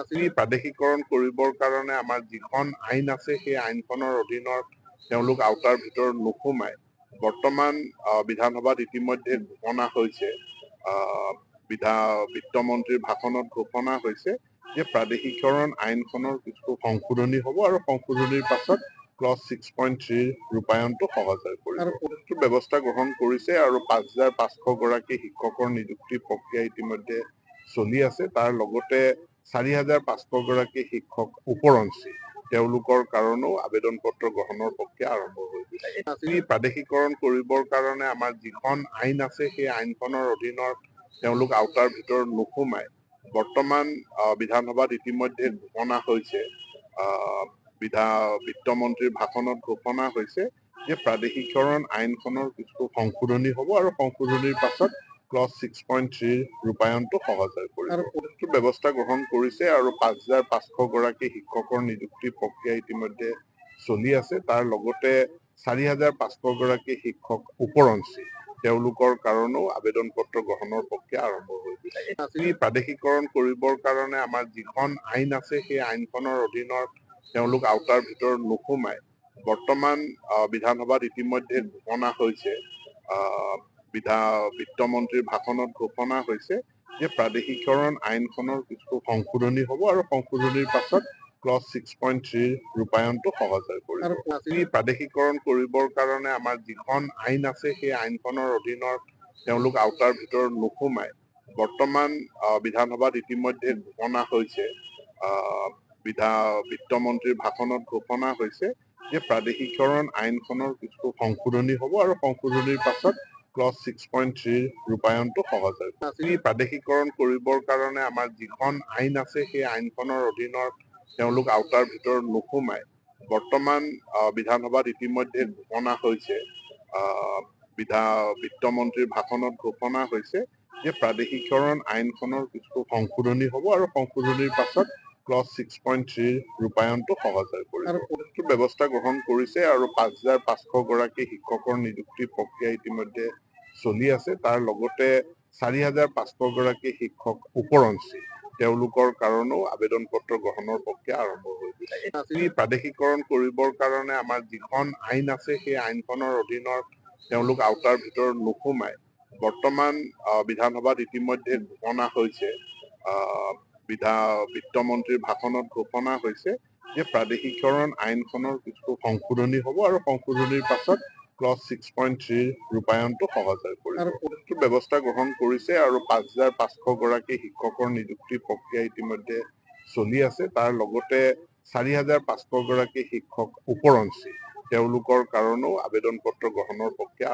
এই প্ৰাদেশিকৰণ কৰিবৰ কাৰণে আমাৰ যিখন আইন আছে সেই আইনখনৰ অধীনত তেওঁলোক আওতাৰ ভিতৰত নোসোমাই বৰ্তমান বিধানসভাত ইতিমধ্যে ঘোষণা হৈছে বিধা বিত্তমন্ত্ৰীৰ ভাষণত ঘোষণা হৈছে যে প্ৰাদেশিকৰণ আইনখনৰ কিছু সংশোধনী হ'ব আৰু সংশোধনীৰ পাছত ক্লজ ছিক্স পইণ্ট থ্ৰীৰ ৰূপায়ণটো সহজ হৈ পৰিব। আৰু ব্যৱস্থা গ্ৰহণ কৰিছে আৰু পাঁচ হাজাৰ পাঁচশ গৰাকী শিক্ষকৰ নিযুক্তি প্ৰক্ৰিয়া ইতিমধ্যে চলি আছে। তাৰ লগতে চাৰি হাজাৰ পাঁচশ গৰাকী শিক্ষক ওপৰঞ্চি তেওঁলোকৰ কাৰণেও আবেদন পত্ৰ গ্ৰহণৰ প্ৰক্ৰিয়া আৰম্ভ হৈ গৈছে। প্ৰাদেশিকৰণ কৰিবৰ কাৰণে আমাৰ যিখন আইন আছে সেই আইনখনৰ অধীনত তেওঁলোক আওতাৰ ভিতৰত নোসোমাই বৰ্তমান বিধানসভাত ইতিমধ্যে ঘোষণা হৈছে বিধা বিত্তমন্ত্ৰীৰ ভাষণত ঘোষণা হৈছে যে প্ৰাদেশিকৰণ আইনখনৰ কিছু সংশোধনী হ'ব আৰু সংশোধনীৰ পাছত ক্লজ ছিক্স পইণ্ট থ্ৰীৰ ৰূপায়ণটো সহজ হৈ পৰিব আৰু ব্যৱস্থা গ্ৰহণ কৰিছে আৰু পাঁচ হাজাৰ পাঁচশ গৰাকী শিক্ষকৰ নিযুক্তি প্ৰক্ৰিয়া ইতিমধ্যে চলি আছে। তাৰ লগতে চাৰি হাজাৰ পাঁচশ গৰাকী শিক্ষক ওপৰঞ্চি তেওঁলোকৰ কাৰণেও আবেদন পত্ৰ গ্ৰহণৰ প্ৰক্ৰিয়া আৰম্ভ হৈ গৈছে। এই প্ৰাদেশিকৰণ কৰিবৰ কাৰণে আমাৰ যিখন আইন আছে সেই আইনখনৰ অধীনত তেওঁলোক আওতাৰ ভিতৰত নোসোমাই বৰ্তমান বিধানসভাত ইতিমধ্যে ঘোষণা হৈছে আহ, বিধা বিত্তমন্ত্ৰীৰ ভাষণত ঘোষণা হৈছে যে প্ৰাদেশিকৰণ আইনখনৰ কিছু সংশোধনী হ'ব আৰু সংশোধনীৰ পাছত ক্লজ ছিক্স পইণ্ট থ্ৰীৰ ৰূপায়ণটো সহজ হৈ পৰিব। প্ৰাদেশিকৰণ কৰিবৰ কাৰণে আমাৰ যিখন আইন আছে সেই আইনখনৰ অধীনত তেওঁলোক আওতাৰ ভিতৰত নোসোমাই বৰ্তমান বিধানসভাত ইতিমধ্যে ঘোষণা হৈছে বিধা বিত্তমন্ত্ৰীৰ ভাষণত ঘোষণা হৈছে যে প্ৰাদেশিকৰণ আইনখনৰ কিছু সংশোধনী হ'ব আৰু সংশোধনীৰ পাছত ক্লজ ছিক্স পইণ্ট থ্ৰীৰ ৰূপায়ণটো সহজ হৈ পৰিব এই প্ৰাদেশিকৰণ কৰিবৰ কাৰণে আমাৰ যিখন আইন আছে সেই আইনখনৰ অধীনত তেওঁলোক আওতাৰ ভিতৰত নোসোমাই বৰ্তমান বিধানসভাত ইতিমধ্যে ঘোষণা হৈছে বিধা বিত্তমন্ত্ৰীৰ ভাষণত ঘোষণা হৈছে যে প্ৰাদেশিকৰণ আইনখনৰ কিছু সংশোধনী হ'ব আৰু সংশোধনীৰ পাছত ক্লজ ছিক্স পইণ্ট থ্ৰীৰ ৰূপায়ণটো সহজ হৈ পৰিব। আৰু ব্যৱস্থা গ্ৰহণ কৰিছে আৰু পাঁচ হাজাৰ পাঁচশ গৰাকী শিক্ষকৰ নিযুক্তি প্ৰক্ৰিয়া ইতিমধ্যে চলি আছে তাৰ লগতে চাৰি হাজাৰ পাঁচশ গৰাকী শিক্ষক ওপৰঞ্চি তেওঁলোকৰ কাৰণেও আবেদন পত্ৰ গ্ৰহণৰ প্ৰক্ৰিয়া আৰম্ভ হৈ গৈছে। এই প্ৰাদেশিকৰণ কৰিবৰ কাৰণে আমাৰ যিখন আইন আছে সেই আইনখনৰ অধীনত তেওঁলোক আওতাৰ ভিতৰত নোসোমাই বৰ্তমান বিধানসভাত ইতিমধ্যে ঘোষণা হৈছে বিধা বিত্তমন্ত্ৰীৰ ভাষণত ঘোষণা হৈছে যে প্ৰাদেশিকৰণ আইনখনৰ কিছু সংশোধনী হ'ব আৰু সংশোধনীৰ পাছত ক্লজ ছিক্স পইণ্ট থ্ৰীৰ ৰূপায়ণটো সহজ হৈ পৰিব। আৰু ব্যৱস্থা গ্ৰহণ কৰিছে আৰু পাঁচ হাজাৰ পাঁচশ গৰাকী শিক্ষকৰ নিযুক্তি প্ৰক্ৰিয়া ইতিমধ্যে চলি আছে। তাৰ লগতে চাৰি হাজাৰ পাঁচশ গৰাকী শিক্ষক ওপৰঞ্চি তেওঁলোকৰ কাৰণেও আবেদন পত্ৰ গ্ৰহণৰ প্ৰক্ৰিয়া